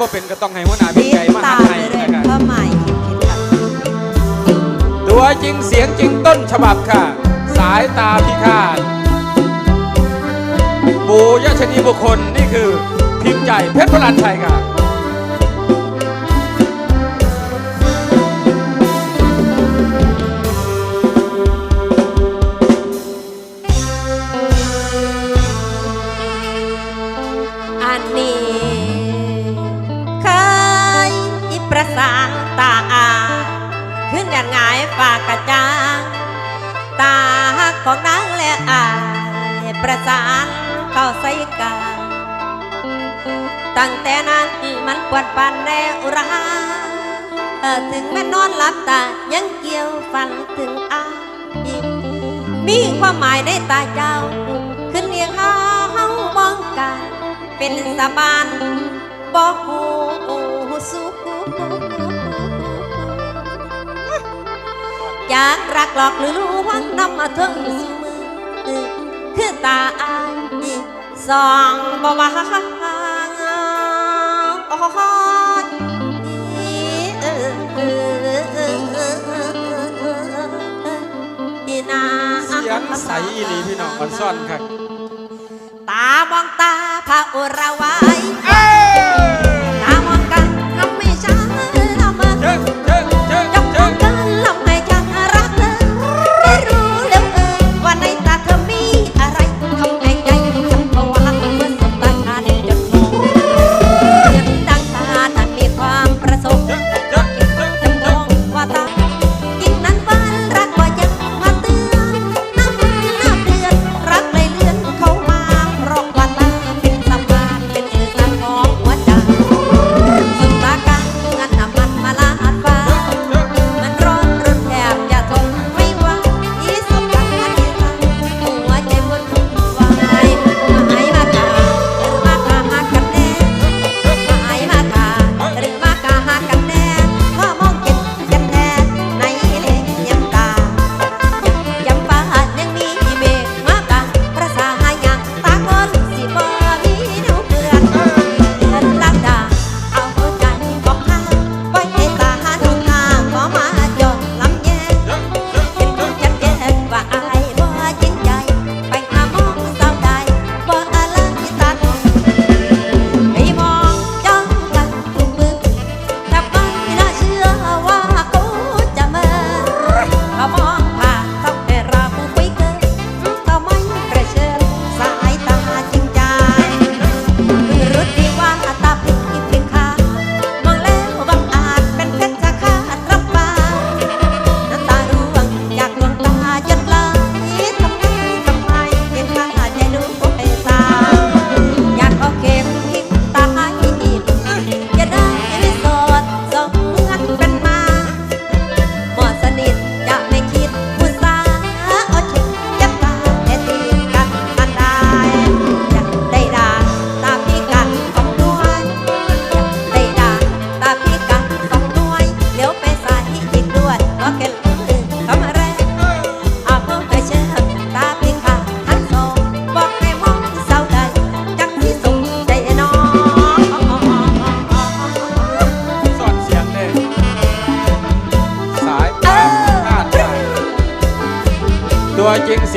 บ่เป็นก็ต้องให้หัวหน้าเป็นติดใจมาทันให้เรื่นะยครับกันตัวจริงเสียงจริงต้นฉบับค่ะ สายตาพิฆาตบูยชนีบุคคลนี่คือพิมพ์ใจเพชรพลันชัยค่ะารเข้าใส่กาตั้งแต่นั้นมันปวดปันแนวราถึงแม่นอนหลับตายังเกี่ยวฝันถึงอามีความหมายในตาเจ้า ขึ้นเรียงเฮาเฮามองกัน เป็นสบานบอกหูสุขจากรักหลอกหรือลวงนำมาถึงมือ ตาอายสองบ่วาโอ้นาเสียงใสดีพี่น้องมันซ่อนครับตามองตาพระอุระไว้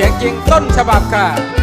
สียงจริงต้นฉบับค่ะ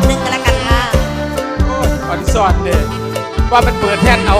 อนหนึ่งกันละกันค่ะ ออนสอนเด้ว่ามันเปิดแท่นเอา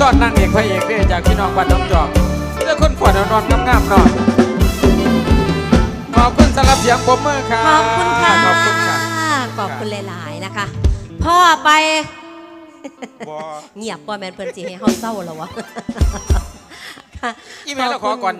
ซ่อนนั่งเอกพระเอกเด้จากพี่น้องบ้านน้องจอกเจ้าคนฝวดนอนงามนอนขอบคุณสำหรับเสียงผมเมือค่ะ ขอบคุณค่ะ ขอบคุณค่ะขอบคุณหลายๆนะคะ พ่อไป เงียบพ่อแมนเพิ่นจีให้เขาเศร้าแล้ววะ อีเมลเราขอก่อน